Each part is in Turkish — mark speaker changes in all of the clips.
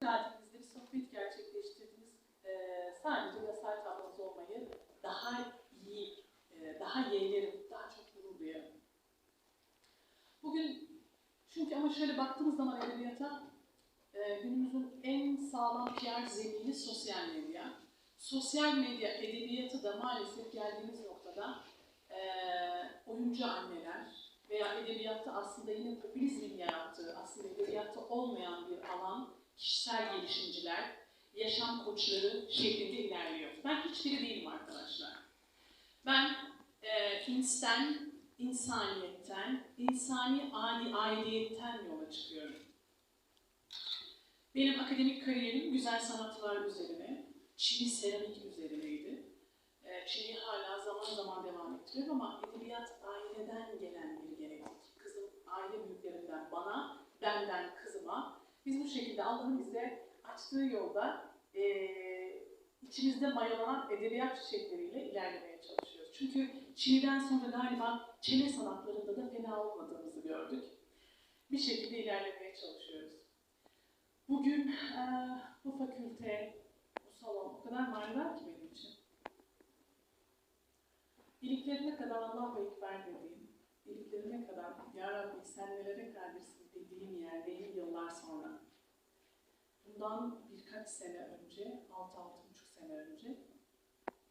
Speaker 1: geldiğimizde bir sohbet gerçekleştirdiniz. Ee, sadece yasal tablosu olmayı daha iyi, e, daha yeğlerim, daha çok gurur duyarım. Bugün çünkü ama şöyle baktığımız zaman edebiyata e, günümüzün en sağlam PR zemini sosyal medya. Sosyal medya edebiyatı da maalesef geldiğimiz noktada e, oyuncu anneler veya edebiyatta aslında yine popülizmin yarattığı, aslında edebiyatta olmayan bir alan, kişisel gelişimciler, yaşam koçları şeklinde ilerliyor. Ben hiçbiri değilim arkadaşlar. Ben e, insan, insaniyetten, insani adi aidiyetten yola çıkıyorum. Benim akademik kariyerim güzel sanatlar üzerine, Çin'i seramik üzerineydi. E, Çin'i hala zaman zaman devam ettiriyorum ama edebiyat aileden gelen bir genetik. Kızım aile büyüklerinden bana, benden kızıma. Biz bu şekilde Allah'ın bize açtığı yolda e, içimizde mayalanan edebiyat çiçekleriyle ilerlemeye çalışıyoruz. Çünkü Çin'den sonra galiba çene sanatlarında da fena olmadığımızı gördük. Bir şekilde ilerlemeye çalışıyoruz. Bugün e, bu fakülte, bu salon o kadar manevi ki benim için. İliklerine kadar Allahu Ekber dediğim, iliklerine kadar Ya Rabbi sen nelere kadirsin dediğim yerdeyim yıllar sonra. Bundan birkaç sene önce, 6-6,5 sene önce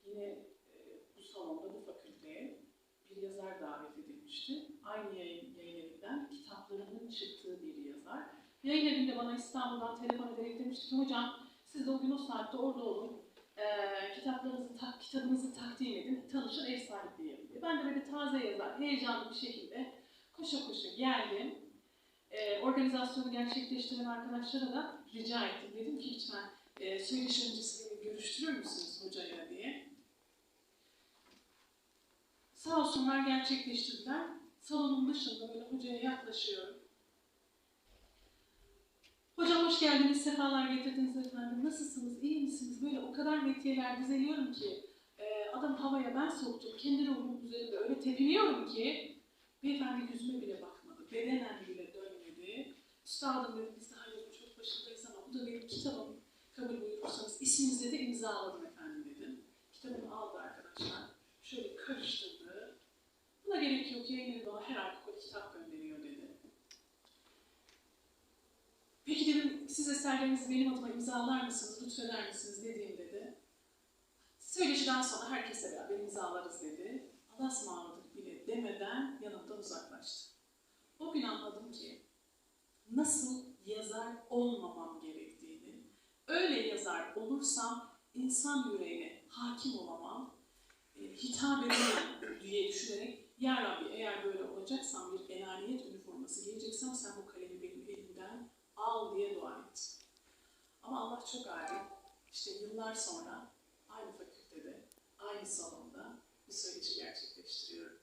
Speaker 1: yine e, bu salonda, bu fakülteye bir yazar davet edilmişti. Aynı yayın, yayın evinden kitaplarının çıktığı bir yazar. Yayın evinde bana İstanbul'dan telefon ederek demişti ki hocam siz de o gün o saatte orada olun. E, kitaplarınızı, tak, kitabınızı takdim edin, tanışın, ev sahipliği yapın. Ben de böyle taze yazar, heyecanlı bir şekilde koşa koşa geldim. E, organizasyonu gerçekleştiren arkadaşlara da rica ettim. Dedim ki lütfen e, söyleşi öncesi beni görüştürür müsünüz hocayla diye. Sağ olsunlar gerçekleştirdiler. Salonun dışında böyle hocaya yaklaşıyorum. Hocam hoş geldiniz, sefalar getirdiniz efendim. Nasılsınız, iyi misiniz? Böyle o kadar metiyeler dizeliyorum ki e, adam havaya ben soktum. Kendi ruhumun üzerinde öyle tepiniyorum ki beyefendi yüzüme bile bakmadı. Bedenen bile. Üstadım dedim biz daha yolun çok başındayız ama bu da benim kitabım. Kabul buyurursanız isminizle de imzaladım efendim dedim. Kitabımı aldı arkadaşlar. Şöyle karıştırdı. Buna gerek yok yayın bana her bir kitap gönderiyor dedi. Peki dedim siz eserlerinizi benim adıma imzalar mısınız, lütfeder misiniz dediğimde de söyleşiden sonra herkese beraber imzalarız dedi. Allah'a ısmarladık bile demeden yanımdan uzaklaştı. O gün anladım ki nasıl yazar olmamam gerektiğini, öyle yazar olursam insan yüreğine hakim olamam, e, hitap edemem diye düşünerek Ya Rabbi eğer böyle olacaksam bir enaniyet üniforması giyeceksem sen bu kalemi benim elimden al diye dua ettim. Ama Allah çok adil. İşte yıllar sonra aynı fakültede, aynı salonda bir söyleşi gerçekleştiriyorum.